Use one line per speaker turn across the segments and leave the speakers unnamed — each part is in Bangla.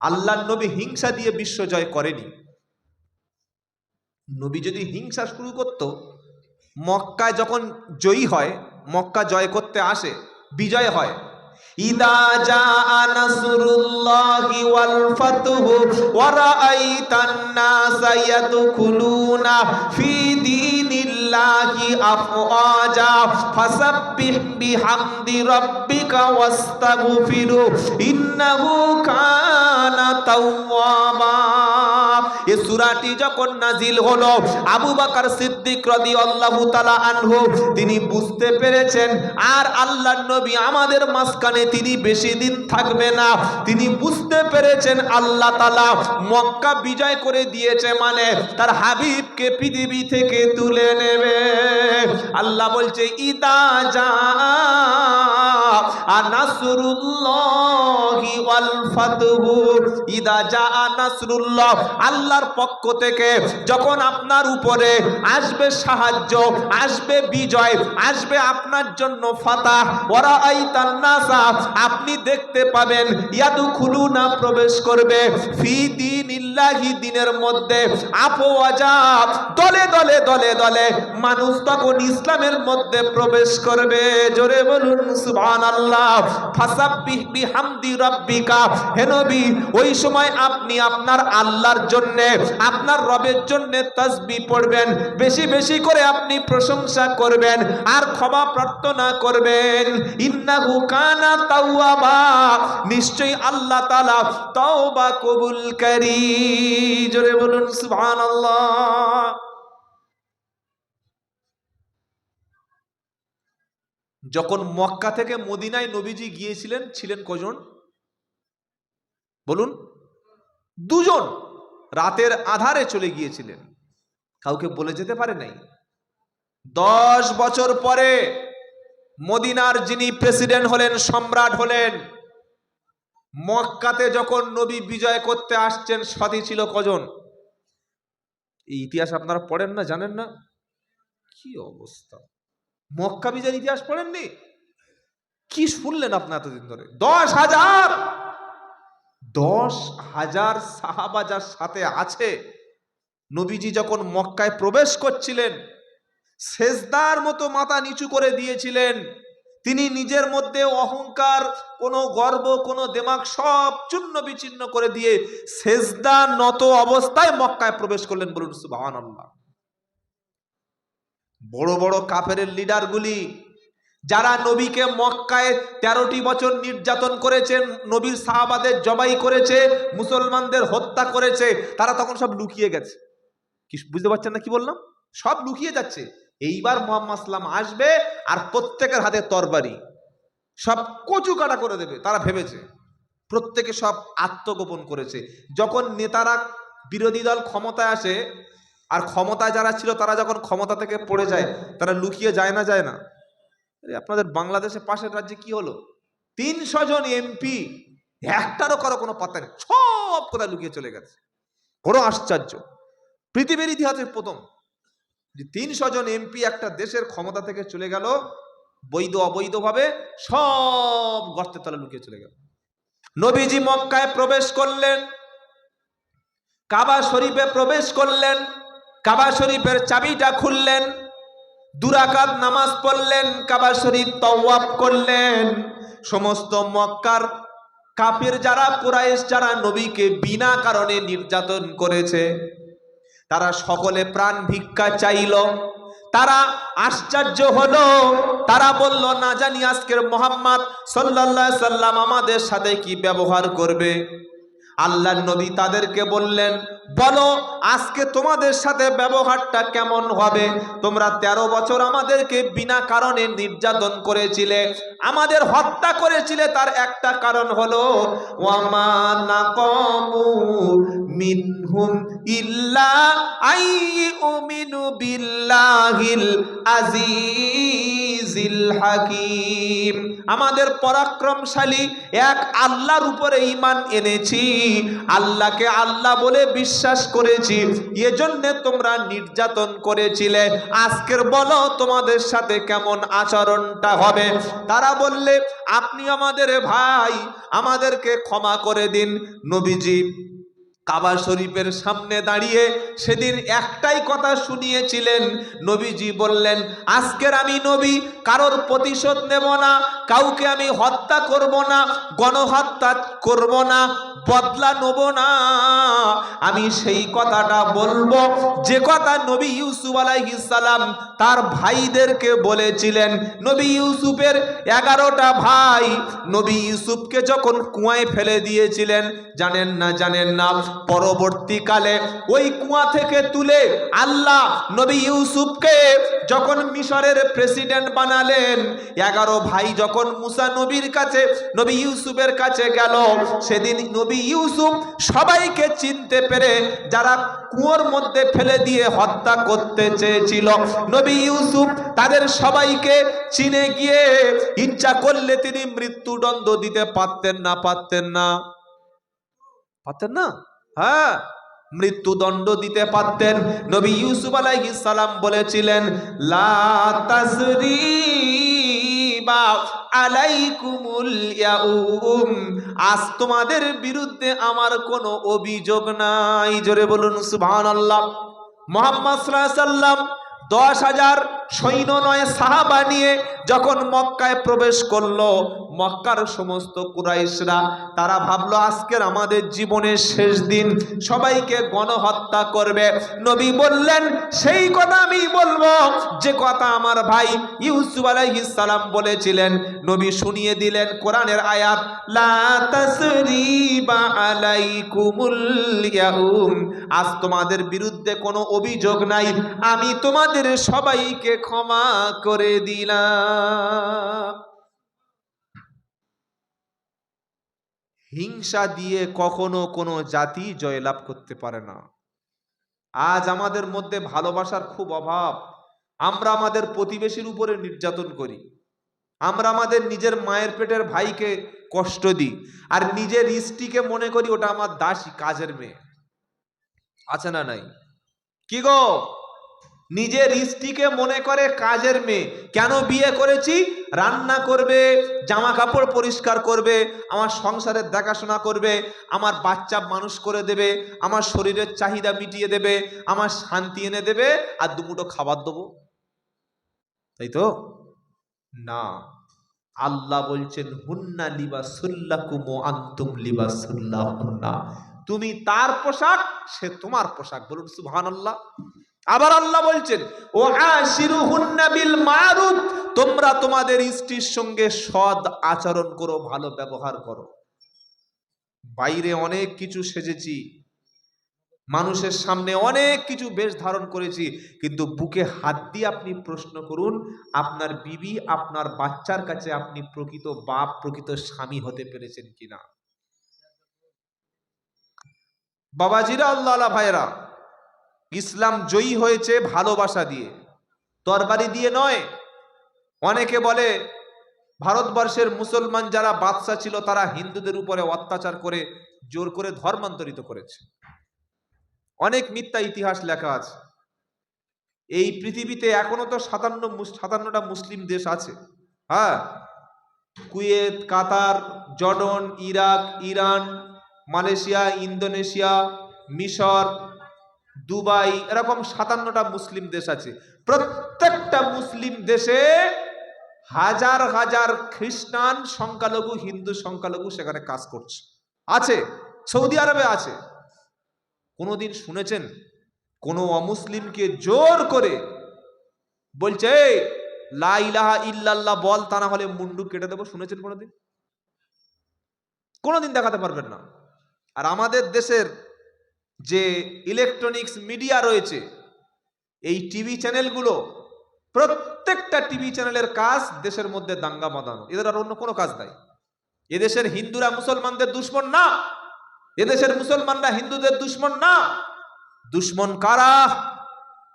আল্লাহ নবী হিংসা দিয়ে বিশ্ব জয় করেনি। নবী যদি হিংসা শুরু করত, মক্কায় যখন জয়ী হয়, মক্কা জয় করতে আসে, বিজয় হয়। ইদা ফি দীনিল্লাহি আফওয়াজা ফাসাব্বিহ বিহামদি রাব্বিকা ওয়াস্তাগফিরু ইন্নাহু কানা তাওয়াবা সূরাটি যখন নাজিল হলো, আবু বকর সিদ্দিক রাদিয়াল্লাহু তাআলা আনহু, তিনি বুঝতে পেরেছেন, আর আল্লাহর নবী আমাদের মাঝখানে তিনি বেশি দিন থাকবে না। তিনি বুঝতে পেরেছেন আল্লাহ তাআলা মক্কা বিজয় করে দিয়েছে মানে তার হাবিবকে পৃথিবী থেকে তুলে নেবে। আল্লাহ বলছে, ইদা যা নাসরুল্লাহি ওয়াল ফাতহু। ইদা যা নাসরুল্লাহ, আল্লাহর পক্ষ থেকে যখন আপনার উপরে আসবে সাহায্য, আসবে বিজয়, আসবে আপনার জন্য ফাতাহ ওরা আইতান নাসা আপনি দেখতে পাবেন ইয়াদু খুলুনা প্রবেশ করবে ফি দিনিল্লাহি দিনের মধ্যে। আফওয়াজা দলে দলে দলে দলে মানুষ তখন ইসলামের মধ্যে প্রবেশ করবে। জোরে বলুন, সুবহানাল্লাহ। ফাসাব্বিহ বিহামদি রাব্বিকা। হে নবী, ওই সময় আপনি আপনার আল্লাহর জন্য আপনার রবের জন্য তাসবি পড়বেন, বেশি বেশি করে আপনি প্রশংসা করবেন, আর ক্ষমা প্রার্থনা করবেন। ইন্নাহু কানা তাওয়াবা, নিশ্চয়ই আল্লাহ তাআলা তওবা কবুলকারী জোরে বলুন, সুবহানাল্লাহ। যখন মক্কা থেকে মদিনায় নবীজি গিয়েছিলেন, ছিলেন কজন? বলুন, দুজন। রাতের আধারে চলে গিয়েছিলেন। কাউকে বলে যেতে পারে নাই। দশ বছর পরে মদিনার যিনি প্রেসিডেন্ট হলেন, সম্রাট হলেন, মক্কাতে যখন নবী বিজয় করতে আসছেন, সাথী ছিল কজন? এই ইতিহাস আপনারা পড়েন না, জানেন না? কি অবস্থা? মক্কা বিজয়ের ইতিহাস পড়েননি? কি শুনলেন আপনি এতদিন ধরে? দশ হাজার দশ হাজার সাহাবা যার সাথে আছে, নবীজি যখন মক্কায় প্রবেশ করছিলেন, সেজদার মতো মাথা নিচু করে দিয়েছিলেন। তিনি নিজের মধ্যে অহংকার, কোনো গর্ব, কোনো দেমাগ সব চূর্ণ বিচ্ছিন্ন করে দিয়ে সেজদা নত অবস্থায় মক্কায় প্রবেশ করলেন বলুন সুবাহান বড় বড় কাফের লিডারগুলি যারা নবীকে মক্কায় তেরোটি বছর নির্যাতন করেছেন নবীর সাহাবাদের জবাই করেছে, মুসলমানদের হত্যা করেছে, তারা তখন সব লুকিয়ে গেছে। কি বুঝতে পারছেন না কি বললাম? সব লুকিয়ে যাচ্ছে। এইবার মোহাম্মদ সাল্লাম আসবে আর প্রত্যেকের হাতে তরবারি। সব কচু কাটা করে দেবে, তারা ভেবেছে। প্রত্যেকে সব আত্মগোপন করেছে। যখন নেতারা বিরোধী দল ক্ষমতায় আসে, আর ক্ষমতায় যারা ছিল, তারা যখন ক্ষমতা থেকে পড়ে যায়, তারা লুকিয়ে যায় না যায় না। আপনাদের বাংলাদেশের পাশের রাজ্যে কি হলো? তিনশো জন এমপি, একটারও কারও কোনো পাত্তা নেই, সব কোথায় লুকিয়ে চলে গেছে। বড় আশ্চর্য। পৃথিবীর ইতিহাসে প্রথম যে তিনশো জন এমপি একটা দেশের ক্ষমতা থেকে চলে গেল, বৈধ অবৈধভাবে, সব গর্তের তলে লুকিয়ে চলে গেল। নবীজি মক্কায় প্রবেশ করলেন, কাবা শরীফে প্রবেশ করলেন, কাবা শরীফের চাবিটা খুললেন দুরাকাত নামাজ পড়লেন, কাবা শরীফ তওয়াব করলেন। সমস্ত মক্কার কাফির যারা, কুরাইশ যারা নবীকে বিনা কারণে নির্যাতন করেছে, তারা সকলে প্রাণ ভিক্ষা চাইল। তারা আশ্চর্য হলো, তারা বলল, না জানি আজকের মোহাম্মদ সাল্লাল্লাহু সাল্লাম আমাদের সাথে কি ব্যবহার করবে? আল্লাহ নবী তাদেরকে বললেন, বলো, আজকে তোমাদের সাথে ব্যবহারটা কেমন হবে? তোমরা তেরো বছর আমাদেরকে বিনা কারণে নির্যাতন করেছিলে। আমাদের হত্যা করেছিলে, তার একটা কারণ হলো মিনহুম ইল্লা আইয়ুমিনু বিল্লাহিল আজিজ। হাকিম। আমাদের পরাক্রমশালী এক আল্লাহর উপরে ঈমান এনেছি। আল্লাহকে আল্লাহ বলে বিশ্বাস করেছি। এজন্য তোমরা নির্যাতন করেছিলে। আজকের বলো তোমাদের সাথে কেমন আচরণটা হবে? তারা বললে, আপনি আমাদের ভাই, আমাদেরকে ক্ষমা করে দিন, নবীজি। কাবা শরীফের সামনে দাঁড়িয়ে সেদিন একটাই কথা শুনিয়েছিলেন। নবীজি বললেন, আজকের আমি নবী, কারোর প্রতিশোধ নেব না, কাউকে আমি হত্যা করব না, গণহত্যা করব না বদলা নেব না। আমি সেই কথাটা বলব। যে কথা নবী ইউসুফ সালাম তার ভাইদেরকে বলেছিলেন, নবী ইউসুফের এগারোটা ভাই। নবী ইউসুফকে যখন কুয়ায় ফেলে দিয়েছিলেন, জানেন না জানেন না, পরবর্তীকালে ওই কুয়া থেকে তুলে আল্লাহ নবী ইউসুফকে যখন মিশরের প্রেসিডেন্ট বানালেন, এগারো ভাই যখন মুসা নবীর কাছে, নবী ইউসুফের কাছে গেল, সেদিন নবী ইউসুফ সবাইকে চিনতে পেরে যারা কুয়োর মধ্যে ফেলে দিয়ে হত্যা করতে চেয়েছিল, নবী ইউসুফ তাদের সবাইকে চিনে গিয়ে ইচ্ছা করলে তিনি মৃত্যুদণ্ড দিতে পারতেন না পারতেন না। পারতেন না? হ্যাঁ। মৃত্যুদণ্ড দিতে পারতেন। নবী ইউসুফ আলাইহিস সালাম বলেছিলেন, লা তাসরিবা আলাইকুমুল ইয়াউম। আজ তোমাদের বিরুদ্ধে আমার কোনো অভিযোগ নাই। জোরে বলুন, সুবহানাল্লাহ। মোহাম্মদ সাল্লাল্লাহু আলাইহি দশ হাজার সৈন্য নয় সাহাবা নিয়ে যখন মক্কায় প্রবেশ করল মক্কার সমস্ত কুরাইশরা, তারা ভাবলো, আজকের আমাদের জীবনের শেষ দিন, সবাইকে গণহত্যা করবে। নবী বললেন, সেই কথা আমি বলব। যে কথা আমার ভাই ইউসুফ আলাইহিস সালাম বলেছিলেন, নবী শুনিয়ে দিলেন কোরআনের আয়াত, লা তাসরিবা আলাইকুমুল ইয়াউম। আজ তোমাদের বিরুদ্ধে কোনো অভিযোগ নাই, আমি তোমাদের সবাইকে ক্ষমা করে দিলাম। হিংসা দিয়ে কখনো কোনো জাতি জয়লাভ করতে পারে না। আজ আমাদের মধ্যে ভালোবাসার খুব অভাব। আমরা আমাদের প্রতিবেশীর উপরে নির্যাতন করি। আমরা আমাদের নিজের মায়ের পেটের ভাইকে কষ্ট দিই আর নিজের স্ত্রীকে মনে করি ওটা আমার দাসী কাজের মেয়ে। আছে না নাই? কি গো? নিজের স্ত্রীকে মনে করে কাজের মেয়ে। কেন বিয়ে করেছি? রান্না করবে জামা কাপড় পরিষ্কার করবে, আমার সংসারের দেখাশোনা করবে, আমার বাচ্চা মানুষ করে দেবে, আমার শরীরের চাহিদা মিটিয়ে দেবে, আমার শান্তি এনে দেবে, আর দুমুটো খাবার দেবো। তাই তো? না। আল্লাহ বলছেন, হুন্না লিবাসুল্লাকুম ও আন্তুম লিবাসুল্লাহ হুন্না তুমি তার পোশাক, সে তোমার পোশাক। বলুন, সুবহানাল্লাহ। আবার আল্লাহ বলছেন, ও বিল মারুফ, তোমরা তোমাদের স্ত্রীর সঙ্গে সৎ আচরণ করো, ভালো ব্যবহার করো। বাইরে অনেক কিছু সেজেছি, মানুষের সামনে অনেক কিছু বেশ ধারণ করেছি, কিন্তু বুকে হাত দিয়ে আপনি প্রশ্ন করুন, আপনার বিবি, আপনার বাচ্চার কাছে আপনি প্রকৃত বাপ, প্রকৃত স্বামী হতে পেরেছেন কিনা? বাবাজিরা, আল্লাহ ভাইরা ইসলাম জয়ী হয়েছে ভালোবাসা দিয়ে। তরবারি দিয়ে নয়। অনেকে বলে, ভারতবর্ষের মুসলমান যারা বাদশা ছিল, তারা হিন্দুদের উপরে অত্যাচার করে, জোর করে ধর্মান্তরিত করেছে। অনেক মিথ্যা ইতিহাস লেখা আছে। এই পৃথিবীতে এখনও তো সাতান্ন সাতান্নটা মুসলিম দেশ আছে। হ্যাঁ Kuwait, Qatar, Jordan, Iraq, Iran, Malaysia, Indonesia, মিশর দুবাই, এরকম সাতান্নটা মুসলিম দেশ আছে। প্রত্যেকটা মুসলিম দেশে হাজার হাজার খ্রিস্টান সংখ্যালঘু, হিন্দু সংখ্যালঘু সেখানে কাজ করছে। আছে, সৌদি আরবে আছে। কোনোদিন শুনেছেন? কোনো অমুসলিমকে জোর করে বলছে লা ইলাহা ইল্লাল্লাহ বল, তা না হলে মুন্ডু কেটে দেবো। শুনেছেন কোনোদিন? কোনোদিন দেখাতে পারবেন না। আর আমাদের দেশের যে ইলেকট্রনিক্স মিডিয়া রয়েছে, এই টিভি চ্যানেলগুলো প্রত্যেকটা টিভি চ্যানেলের কাজ দেশের মধ্যে দাঙ্গা বাঁধানো। এদের আর অন্য কোনো কাজ নাই। এদেশের হিন্দুরা মুসলমানদের দুশ্মন না। এদেশের মুসলমানরা হিন্দুদের দুশ্মন না। দুশ্মন কারা?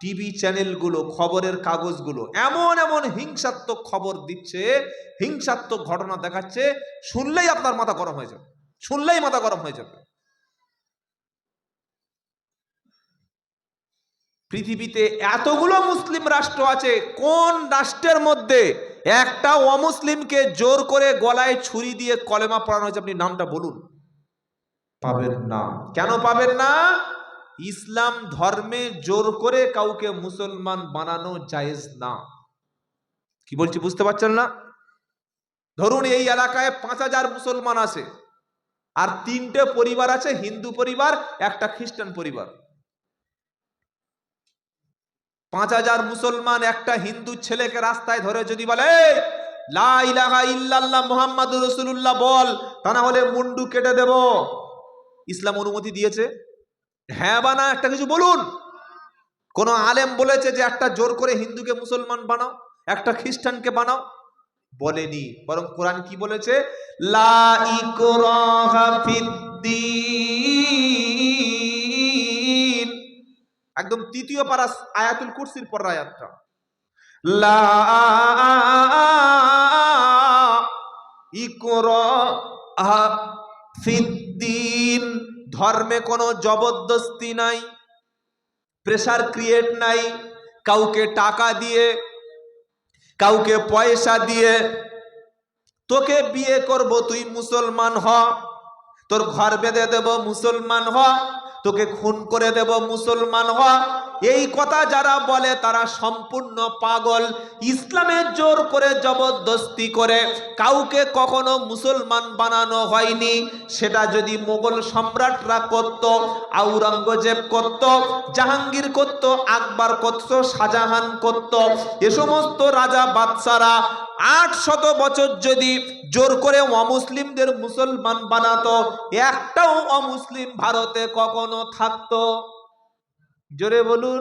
টিভি চ্যানেলগুলো খবরের কাগজগুলো। এমন এমন হিংসাত্মক খবর দিচ্ছে, হিংসাত্মক ঘটনা দেখাচ্ছে, শুনলেই আপনার মাথা গরম হয়ে যাবে। শুনলেই মাথা গরম হয়ে যাবে। পৃথিবীতে এতগুলো মুসলিম রাষ্ট্র আছে, কোন রাষ্ট্রের মধ্যে একটা অমুসলিমকে জোর করে গলায় ছুরি দিয়ে কলেমা পড়ানো হয়েছে? আপনি নামটা বলুন। পাবেন না। কেন পাবেন না? ইসলাম ধর্মে জোর করে কাউকে মুসলমান বানানো জায়েজ না। কি বলছি বুঝতে পারছেন না? ধরুন এই এলাকায় পাঁচ হাজার মুসলমান আছে, আর তিনটে পরিবার আছে, হিন্দু পরিবার, একটা খ্রিস্টান পরিবার। পাঁচ হাজার মুসলমান একটা হিন্দু ছেলেকে রাস্তায় ধরে যদি বলে "এই, লা ইলাহা ইল্লাল্লাহ মুহাম্মাদুর রাসূলুল্লাহ বল তা না হলে মুন্ডু কেটে দেব। ইসলাম অনুমতি দিয়েছে। হ্যাঁ বা না একটা কিছু বলুন। কোন আলেম বলেছে যে একটা জোর করে হিন্দুকে মুসলমান বানাও একটা খ্রিস্টানকে বানাও। বলেনি। বরং কোরআন কি বলেছে? লা ইকরাহা ফিদ্দিন একদম তৃতীয় পারা আয়াতুল কুরসির পর আয়াতটা। লা ফিদ্দিন, ধর্মে কোনো জবরদস্তি নাই, প্রেসার ক্রিয়েট নাই, কাউকে টাকা দিয়ে, কাউকে পয়সা দিয়ে, তোকে বিয়ে করব তুই মুসলমান হ, তোর ঘর বেঁধে দেব মুসলমান হ তোকে খুন করে দেব মুসলমান হ এই কথা যারা বলে, তারা সম্পূর্ণ পাগল। ইসলামের জোর করে জবরদস্তি করে, কাউকে কখনো মুসলমান বানানো হয়নি। সেটা যদি মোগল সম্রাটরা করত আওরঙ্গজেব করত, জাহাঙ্গীর করত, আকবর করত, শাহজাহান করত, এ সমস্ত রাজা বাদশারা আট শত বছর যদি জোর করে অমুসলিমদের মুসলমান বানাতো, একটাও অমুসলিম ভারতে কখনো থাকতো। জোরে বলুন।